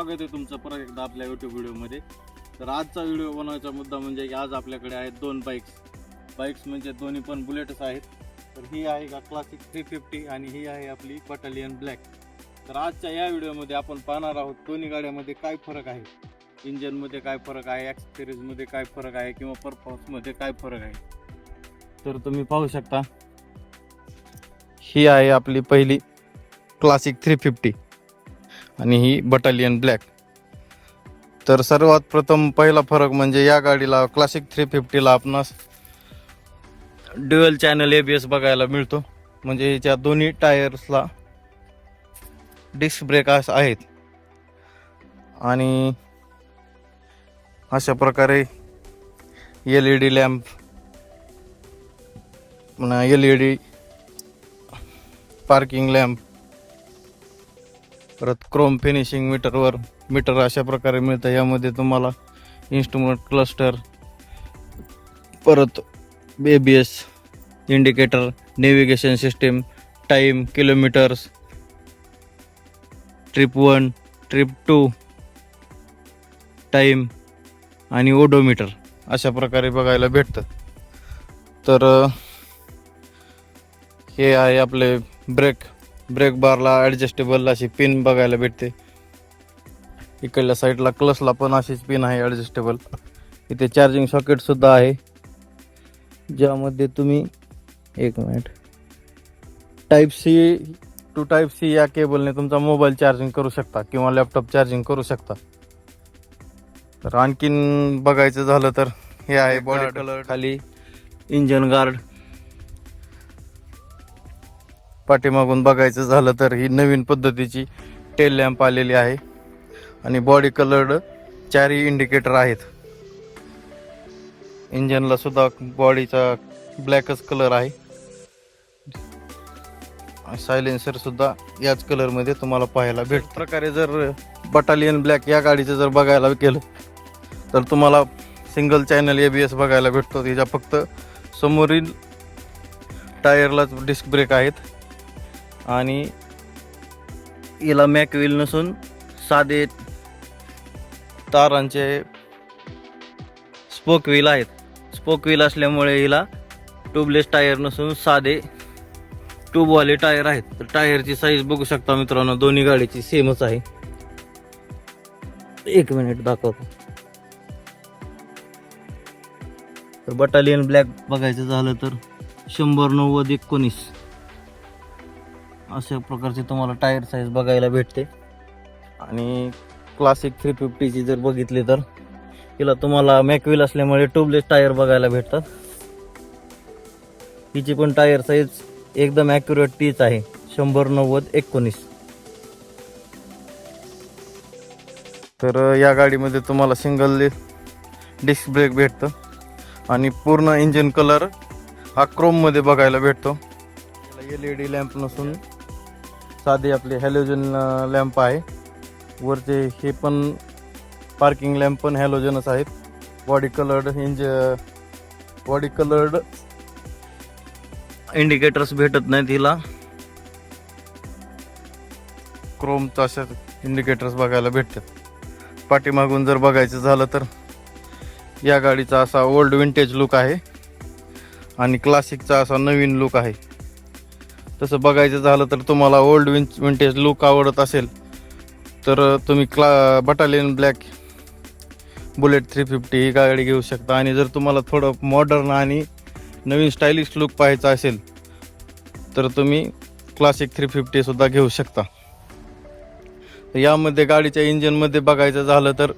स्वागत आहे तुमचं परत एकदा आपल्या यूट्यूब व्हिडिओमध्ये. तर आजचा व्हिडिओ बनवायचा मुद्दा म्हणजे की आज आपल्याकडे आहेत दोन बाईक्स बाईक्स म्हणजे दोन्ही पण बुलेटच आहेत. तर ही आहे का क्लासिक थ्री फिफ्टी आणि ही आहे आपली बटालियन ब्लॅक तर आजच्या या व्हिडिओमध्ये आपण पाहणार आहोत दोन्ही गाड्यामध्ये काय फरक आहे. इंजनमध्ये काय फरक आहे ॲक्सेसरीजमध्ये काय फरक आहे किंवा परफॉर्मन्समध्ये काय फरक आहे. तर तुम्ही पाहू शकता. ही आहे आपली पहिली क्लासिक थ्री फिफ्टी आणि ही बटालियन ब्लॅक तर सर्वात प्रथम पहिला फरक म्हणजे या गाडीला क्लासिक थ्री फिफ्टीला आपणास dual channel A B S बघायला मिळतो. म्हणजे याच्या दोन्ही टायर्सला डिस्क ब्रेक आहेत. आणि अशा प्रकारे एल ई डी लॅम्प म्हणा L E D parking lamp परत क्रोम फिनिशिंग मीटरवर मीटर अशा प्रकारे मिळतं. यामध्ये तुम्हाला इन्स्ट्रुमेंट क्लस्टर परत B B S indicator navigation system time kilometres trip one trip two time आणि ओडोमीटर अशा प्रकारे बघायला भेटतं. तर हे आहे आपले ब्रेक ब्रेक बारला ॲडजस्टेबल अशी पिन बघायला भेटते. इकडल्या साईडला क्लसला पण अशीच पिन आहे ॲडजस्टेबल इथे चार्जिंग सॉकेट सुद्धा आहे. ज्यामध्ये तुम्ही एक minute type C two type C या केबलने तुमचा मोबाईल चार्जिंग करू शकता किंवा लॅपटॉप चार्जिंग करू शकता. तर आणखीन बघायचं झालं तर हे आहे बॉडी कलर खाली. इंजन गार्ड पाठीमागून बघायचं झालं तर ही नवीन पद्धतीची टेल लॅम्प आलेली आहे. आणि बॉडी कलर्ड चारही इंडिकेटर आहेत. इंजनला सुद्धा बॉडीचा ब्लॅकच कलर आहे. सायलेन्सर सुद्धा याच कलरमध्ये तुम्हाला पाहायला भेट प्रकारे जर बटालियन ब्लॅक या गाडीचं जर बघायला गेलं तर तुम्हाला single channel A B S बघायला भेटतो. त्याच्या फक्त समोरील टायरलाच डिस्क ब्रेक आहेत. आणि हिला मॅकविल नसून साधे तारांचे स्पोक व्हील आहेत. स्पोक व्हील असल्यामुळे हिला ट्यूबलेस टायर नसून साधे ट्यूबवाले टायर आहेत. तर टायरची साईज बघू शकता मित्रांनो दोन्ही गाडीची सेमच आहे. एक मिनिट दाखवतो. तर बटालियन ब्लॅक बघायचं झालं तर शंभर नव्वद एकोणीस. अशा प्रकारचे तुम्हाला टायर साईज बघायला भेटते. आणि क्लासिक थ्री फिफ्टीची जर बघितली तर तिला तुम्हाला मॅकविल असल्यामुळे ट्यूबलेस टायर बघायला भेटतात. तिची पण टायर साईज एकदम ॲक्युरेट तीच आहे. शंभर नव्वद एकोणीस. तर या गाडीमध्ये तुम्हाला सिंगल डिस्क ब्रेक भेटतं. आणि पूर्ण इंजिन कलर हा क्रोममध्ये बघायला भेटतो. एल ई डी लॅम्प नसून. साधे आपले हॅलोजन लॅम्प आहे. वरचे हे पण पार्किंग लॅम्प पण हॅलोजनच आहेत. बॉडी कलर्ड इंज बॉडी कलर्ड इंडिकेटर्स भेटत नाहीत हिला. क्रोमचा अशा इंडिकेटर्स बघायला भेटतात. पाठीमागून जर बघायचं झालं तर या गाडीचा असा ओल्ड विंटेज लुक आहे. आणि क्लासिकचा असा नवीन लुक आहे. तसं बघायचं झालं तर तुम्हाला ओल्ड विं विंटेज लुक आवडत असेल तर तुम्ही क्ला battalion black bullet three fifty ही गाडी घेऊ शकता. आणि जर तुम्हाला थोडं मॉडर्न आणि नवीन स्टायलिश लुक पाहायचा असेल तर तुम्ही क्लासिक थ्री फिफ्टीसुद्धा घेऊ शकता. यामध्ये गाडीच्या इंजिनमध्ये बघायचं झालं तर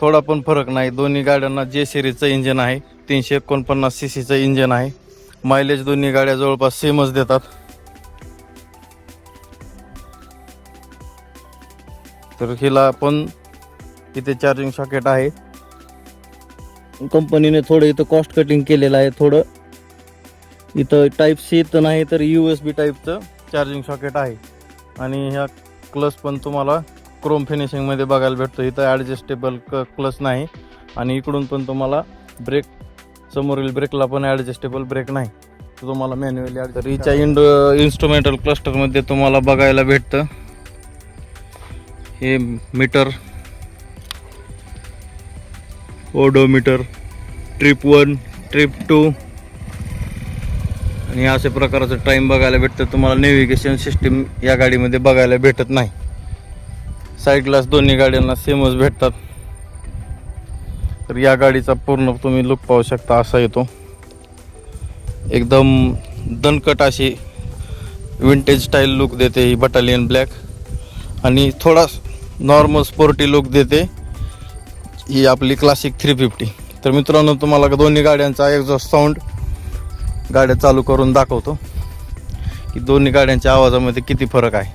थोडा पण फरक नाही. दोन्ही गाड्यांना जे सिरीजचं इंजिन आहे तीनशे एकोणपन्नास सी सीचं इंजिन आहे. मायलेज दोन्ही गाड्या जवळपास सेमच देतात. तर हिला पण इथे चार्जिंग सॉकेट आहे. कंपनीने थोडं इथं कॉस्ट कटिंग केलेलं आहे थोडं. इथं टाईप सी तर नाही तर यू एस बी टाईपचं चार्जिंग सॉकेट आहे. आणि ह्या क्लस पण तुम्हाला क्रोम फिनिशिंगमध्ये बघायला भेटतो. इथं ॲडजस्टेबल क क्लस नाही. आणि इकडून पण तुम्हाला ब्रेक समोरील ब्रेकला पण ॲडजस्टेबल ब्रेक नाही. तुम्हाला मॅन्युअली तर हिच्या इंड इन्स्ट्रुमेंटल क्लस्टरमध्ये तुम्हाला बघायला भेटतं. हे meter odometer trip one trip two आणि अशा प्रकारचं टाईम बघायला भेटतं. तुम्हाला नेव्हिगेशन सिस्टीम या गाडीमध्ये बघायला भेटत नाही. साईडलाच दोन्ही गाड्यांना सेमच भेटतात. तर या गाडीचा पूर्ण तुम्ही लुक पाहू शकता असा येतो. एकदम दणकट अशी विंटेज स्टाईल लुक देते ही बटालियन ब्लॅक आणि थोडा नॉर्मल स्पोर्टी लुक देते. ही आपली क्लासिक थ्री फिफ्टी तर मित्रांनो तुम्हाला दोन्ही गाड्यांचा एक्झॉस्ट साऊंड गाड्या चालू करून दाखवतो. की दोन्ही गाड्यांच्या आवाजामध्ये किती फरक आहे.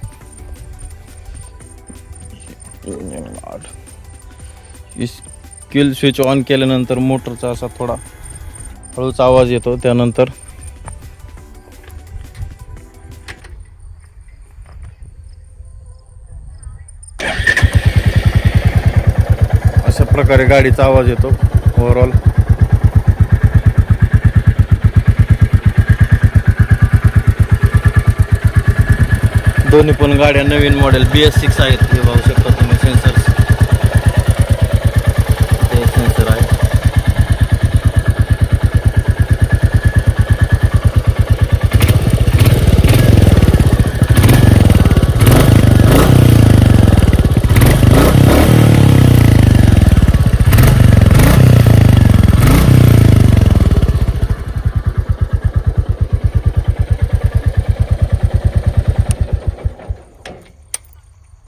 किल स्विच ऑन केल्यानंतर मोटरचा असा थोडा हळूच आवाज येतो. त्यानंतर अशा प्रकारे गाडीचा आवाज येतो ओव्हरऑल दोन्ही पण गाड्या नवीन मॉडेल बी एस सिक्स आहेत हे पाहू शकता तुम्ही सेन्सर्स ते सेन्सर आहे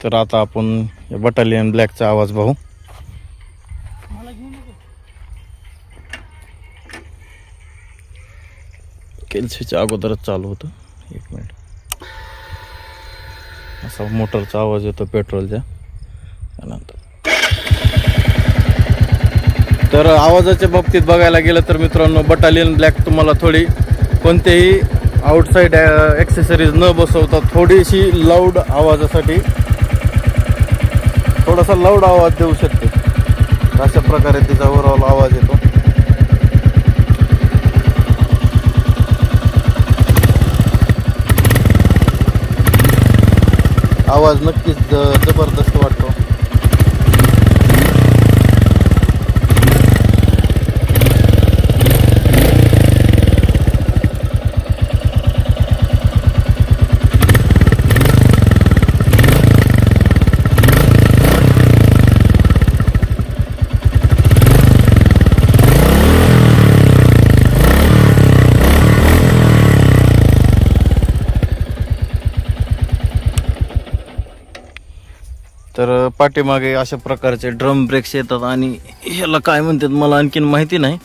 तर आता आपण या बटालियन ब्लॅकचा आवाज पाहू. केल्सीच्या अगोदरच चालू होतं. एक मिनिट असा मोटरचा आवाज येतो पेट्रोलच्या. त्यानंतर. तर आवाजाच्या बाबतीत बघायला गेलं तर मित्रांनो बटालियन ब्लॅक तुम्हाला थोडी कोणतेही आउटसाईड ॲक्सेसरीज न बसवता थोडीशी लाऊड आवाजासाठी थोडासा लाऊड आवाज देऊ शकते. अशा प्रकारे तिचा ओव्हरऑल आवाज येतो. आवाज नक्कीच जबरदस्त वाटतो. तर पाठीमागे अशा प्रकारचे ड्रम ब्रेक्स येतात आणि ह्याला काय म्हणतात मला आणखीन माहिती नाही.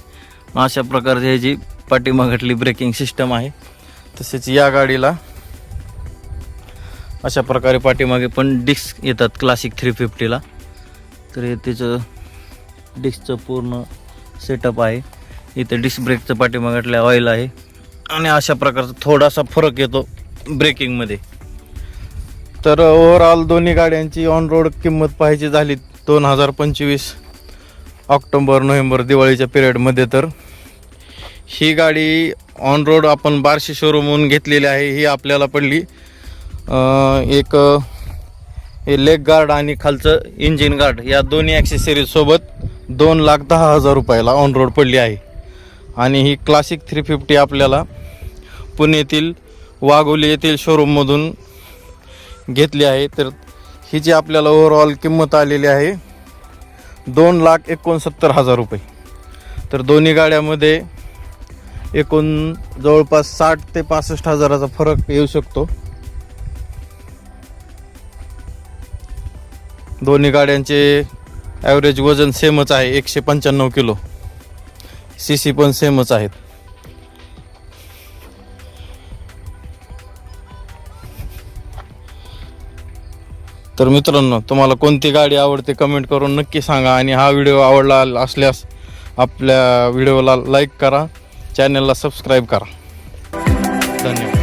अशा प्रकारची ह्याची पाठीमागातली ब्रेकिंग सिस्टम आहे तसेच या गाडीला अशा प्रकारे पाठीमागे पण डिस्क येतात क्लासिक थ्री फिफ्टीला तर हे त्याचं डिस्कचं पूर्ण सेटअप आहे. इथं डिस्क ब्रेकचं पाठीमागातलं ऑइल आहे. आणि अशा प्रकारचा थोडासा फरक येतो ब्रेकिंगमध्ये तर ओव्हरऑल दोन्ही गाड्यांची ऑन रोड किंमत पाहायची झाली दोन हजार पंचवीस ऑक्टोंबर नोव्हेंबर दिवाळीच्या पिरियडमध्ये तर. ही गाडी ऑन रोड आपण बारशे शोरूमहून घेतलेली आहे ही आपल्याला पडली. एक हे लेग गार्ड आणि खालचं इंजिन गार्ड या दोन्ही ॲक्सेसरीजसोबत दोन लाख दहा हजार रुपयाला ऑन रोड पडली आहे. आणि ही क्लासिक थ्री फिफ्टी आपल्याला पुण्यातील वाघोली येथील शोरूममधून घेतली आहे तर ही जी आपल्याला ओव्हरऑल किंमत आलेली आहे दोन लाख एकोणसत्तर हजार रुपये. तर दोन्ही गाड्यामध्ये एकूण जवळपास साठ ते पासष्ट हजाराचा फरक येऊ शकतो. दोन्ही गाड्यांचे ॲव्हरेज वजन सेमच आहे एकशे पंच्याण्णव किलो. सी सी पण सेमच आहेत. तर मित्रांनो तुम्हाला कोणती गाडी आवडते कमेंट करून नक्की सांगा आणि हा व्हिडिओ आवडला असल्यास आपल्या व्हिडिओला लाईक करा चॅनलला सबस्क्राईब करा. धन्यवाद.